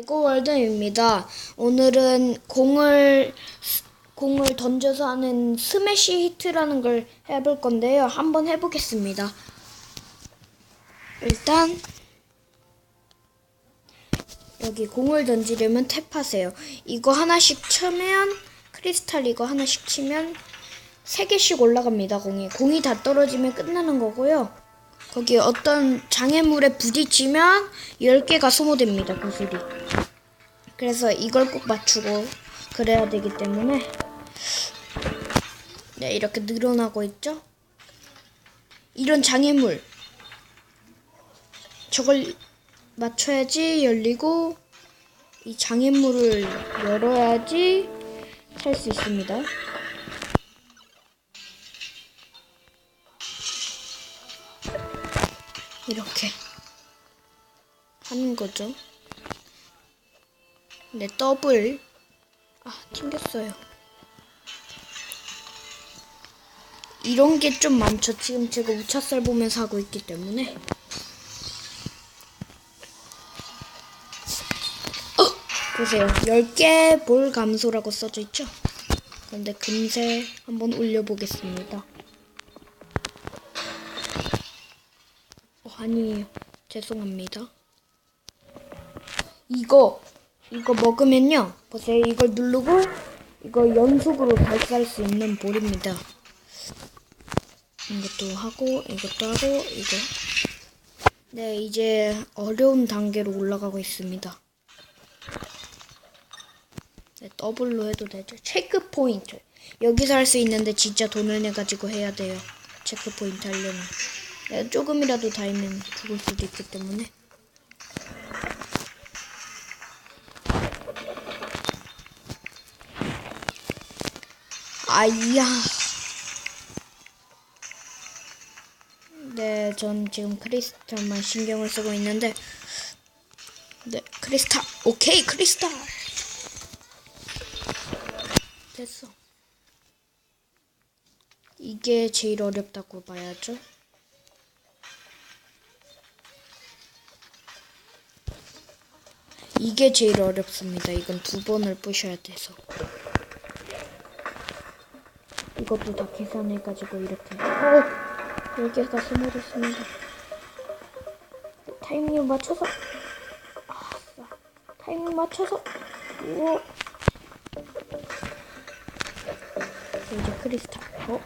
레고월드입니다. 오늘은 공을 공을 던져서 하는 스매시 히트라는 걸 해볼 건데요. 한번 해보겠습니다. 일단 여기 공을 던지려면 탭하세요. 이거 하나씩 치면 크리스탈 이거 하나씩 치면 세 개씩 올라갑니다. 공이 공이 다 떨어지면 끝나는 거고요. 거기 어떤 장애물에 부딪히면 10개가 소모됩니다. 구슬이. 그래서 이걸 꼭 맞추고 그래야 되기 때문에 네, 이렇게 늘어나고 있죠? 이런 장애물 저걸 맞춰야지 열리고 이 장애물을 열어야지 살 수 있습니다. 이렇게 하는 거죠. 네, 더블. 아, 튕겼어요. 이런 게 좀 많죠. 지금 제가 우차살 보면서 하고 있기 때문에. 어! 보세요. 10개 볼 감소라고 써져 있죠? 그런데 금세 한번 올려보겠습니다. 아니에요. 죄송합니다. 이거 이거 먹으면요. 보세요. 이걸 누르고 이거 연속으로 발사할 수 있는 볼입니다. 이것도 하고 이것도 하고 이거. 네, 이제 어려운 단계로 올라가고 있습니다. 네, 더블로 해도 되죠. 체크 포인트. 여기서 할 수 있는데 진짜 돈을 내 가지고 해야 돼요. 체크 포인트 하려면. 네, 조금이라도 닿으면 죽을 수도 있기 때문에. 아이야. 네, 전 지금 크리스탈만 신경을 쓰고 있는데, 네, 크리스탈. 오케이, 크리스탈. 됐어. 이게 제일 어렵다고 봐야죠. 이게 제일 어렵습니다. 이건 두 번을 부셔야 돼서. 이것도 다 계산해가지고 이렇게. 어! 여기가 스며졌습니다. 타이밍을 맞춰서. 아싸. 타이밍 맞춰서. 우와. 이제 크리스탈. 어?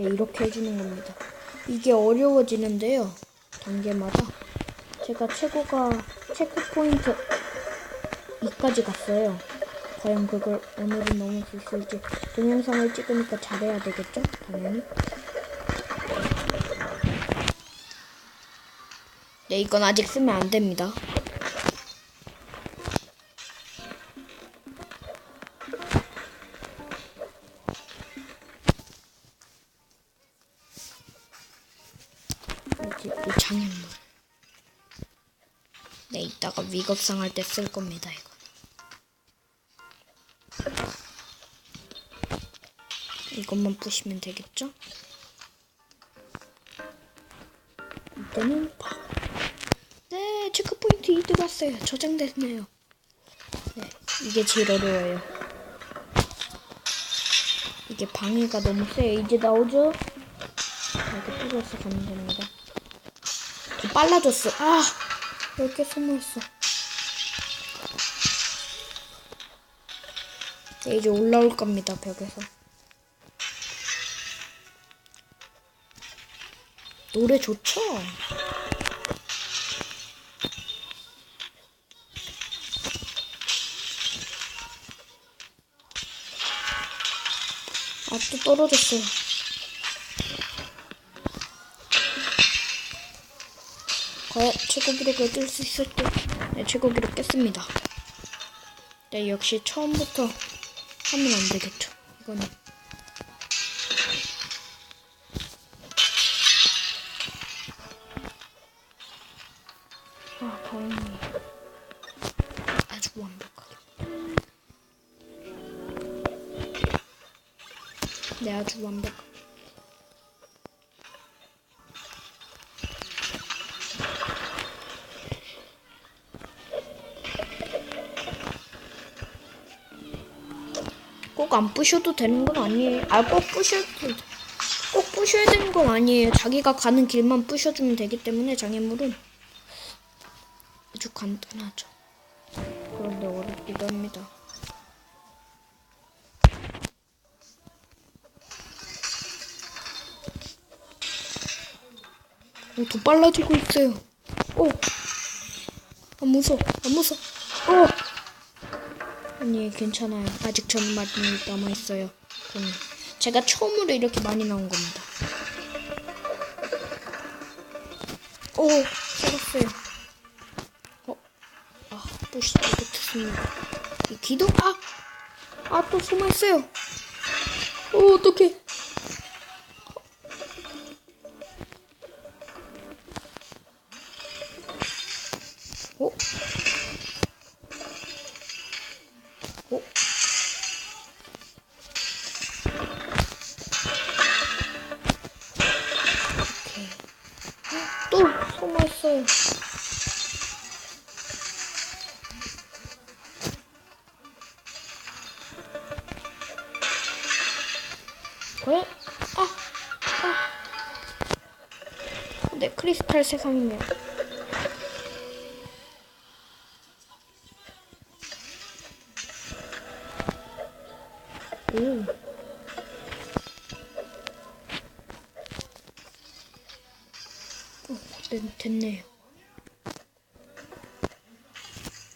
네, 이렇게 해주는 겁니다. 이게 어려워지는데요. 단계마다. 제가 최고가 체크 포인트 2까지 갔어요. 과연 그걸 오늘은 넘을 수 있을지 동영상을 찍으니까 잘해야 되겠죠? 당연히. 네, 이건 아직 쓰면 안 됩니다. 이 장애물. 네, 이따가 위급상 할 때 쓸 겁니다, 이거. 이것만 부시면 되겠죠? 이때는 파. 네, 체크포인트 2 들어왔어요. 저장됐네요. 네, 이게 제일 어려워요. 이게 방해가 너무 세요. 이제 나오죠? 이렇게 뚫어서 가면 됩니다. 더 빨라졌어. 아! 이렇게 숨어있어. 네, 이제 올라올 겁니다, 벽에서. 노래 좋죠? 아, 또 떨어졌어요. 최고 기록을 깰 수 있을 때 네, 최고 기록 깼습니다. 네, 역시 처음부터 하면 안 되겠죠. 이거는. 아, 다행이에요. 아주 완벽하게. 뭐 네, 아주 완벽하게. 뭐 꼭안 부셔도 되는 건 아니에요. 아, 꼭 부셔도, 꼭 부셔야 되는 건 아니에요. 자기가 가는 길만 부셔주면 되기 때문에 장애물은 아주 간단하죠. 그런데 어렵기도 합니다. 오, 더 빨라지고 있어요. 오, 안 무서, 안 무서. 오, 아니 괜찮아요. 아직 저는 많이 남아 있어요. 저는 제가 처음으로 이렇게 많이 나온 겁니다. 오, 살았어요. 어, 아, 부시 못했습니다. 이 기둥, 아, 아 또 숨어 있어요. 오, 어떡해. 숨어있어요. 어? 아, 아. 네, 크리스탈 세상이네요. 네, 됐네요.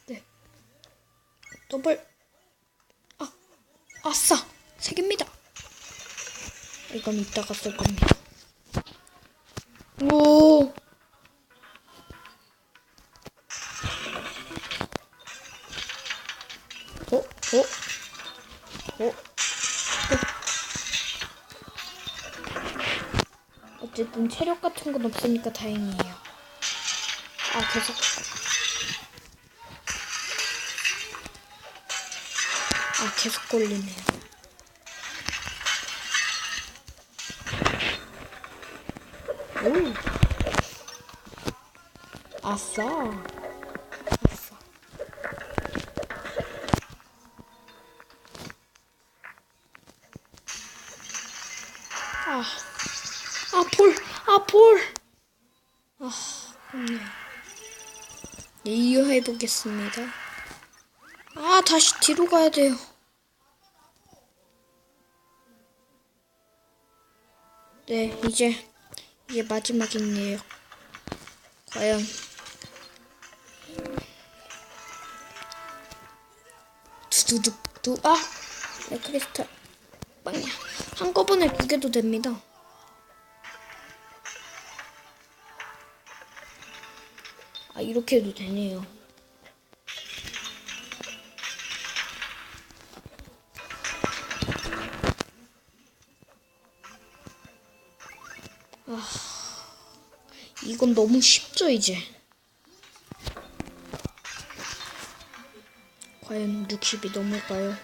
네. 더블. 아, 아싸! 세 개입니다. 이건 이따가 쓸 겁니다. 오. 어쨌든 체력 같은 건 없으니까 다행이에요. 아, 계속. 아, 계속 걸리네요. 오. 아싸. 아, 볼. 아, 볼. 아, 없네. 네, 이어해 보겠습니다. 아, 다시 뒤로 가야 돼요. 네, 이제 이게 마지막이네요. 과연 두두둑 두 아, 네, 크리스탈 빵야 한꺼번에 두 개도 됩니다. 이렇게 해도 되네요. 아 이건 너무 쉽죠 이제. 과연 60이 넘을까요?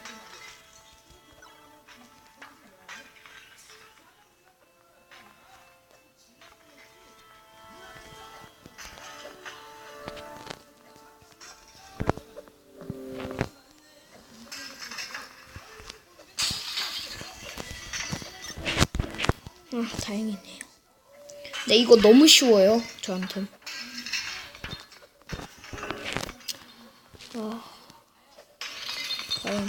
다행이네요. 네, 이거 너무 쉬워요, 저한텐. 아, 과연.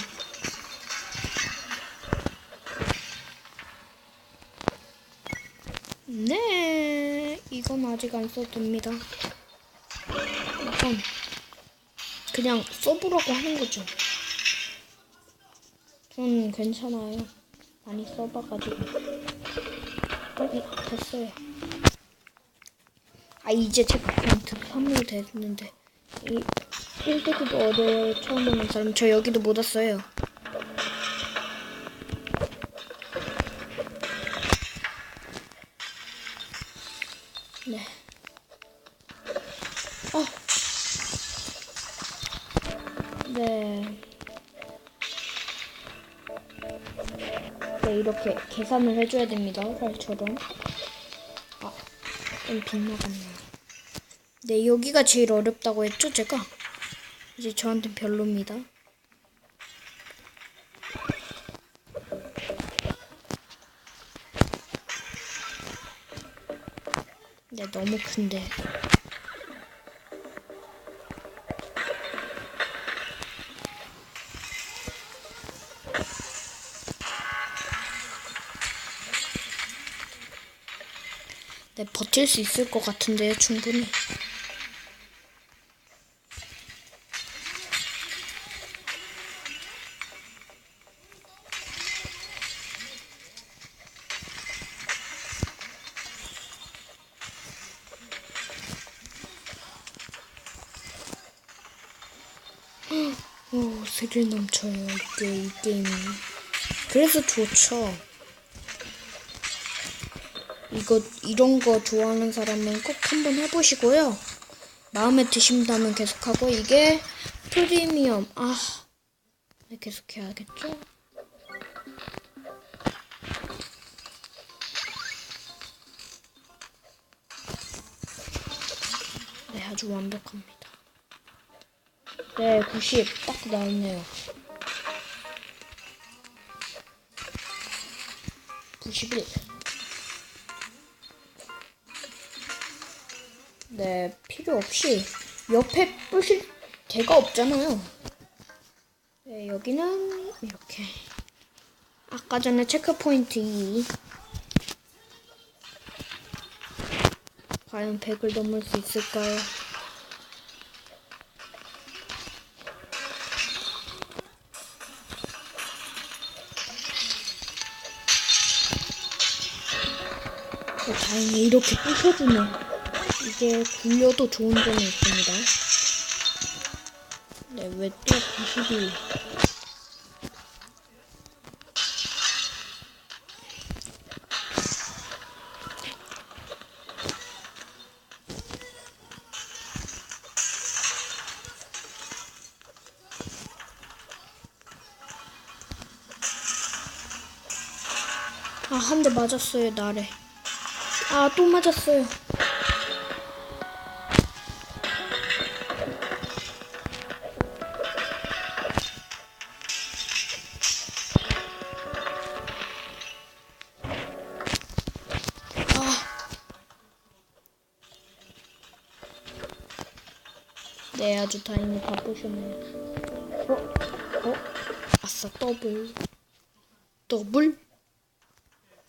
네, 이건 아직 안 써도 됩니다. 이건 그냥 써보라고 하는 거죠. 전 괜찮아요. 많이 써봐가지고. 네, 됐어요. 아 이제 제가 포인트 3로 됐는데 이 1대도 어려워요. 처음 보는 사람 저 여기도 못 왔어요. 이렇게 계산을 해줘야 됩니다. 활처럼. 아, 좀 빗나갔네요. 네, 여기가 제일 어렵다고 했죠, 제가? 이제 저한텐 별로입니다. 네, 너무 큰데. 네, 버틸 수 있을 것 같은데요, 충분히. 오, 스릴 넘쳐요, 이게, 이 게임이. 그래서 좋죠. 이거, 이런 거 좋아하는 사람은 꼭 한번 해보시고요. 마음에 드신다면 계속하고, 이게 프리미엄. 아, 네, 계속해야겠죠? 네, 아주 완벽합니다. 네, 90. 딱 나왔네요. 91. 네, 필요 없이 옆에 부실 데가 없잖아요. 네, 여기는 이렇게. 아까 전에 체크포인트 2. 과연 100을 넘을 수 있을까요? 어, 다행히 이렇게 부셔주네. 이게 굴려도 좋은 점이 있습니다. 네, 왜 또 90이. 아, 한 대 맞았어요, 나래. 아, 또 맞았어요. 네, 아주 다행히 바쁘셨네요. 어? 어? 아싸, 더블. 더블?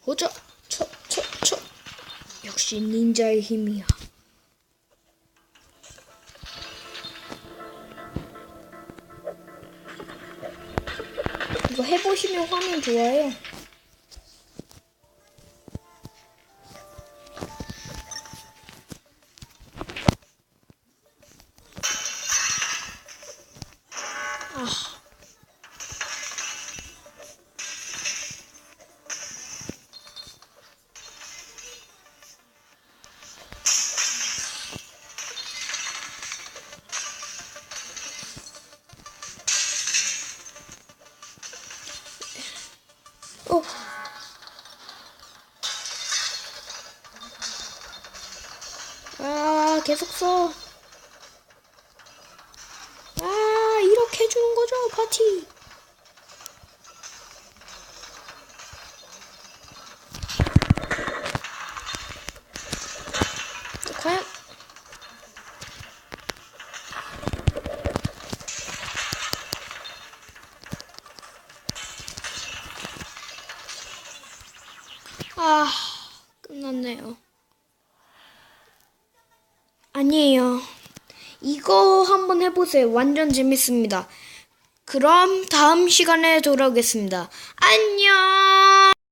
호자! 쳐, 쳐, 쳐! 역시 닌자의 힘이야. 이거 해보시면 화면 좋아요. 계속 써. 아, 이렇게 해주는 거죠, 파티. 과연 아, 끝났네요. 아니에요. 이거 해보세요. 완전 재밌습니다. 그럼 다음 시간에 돌아오겠습니다. 안녕!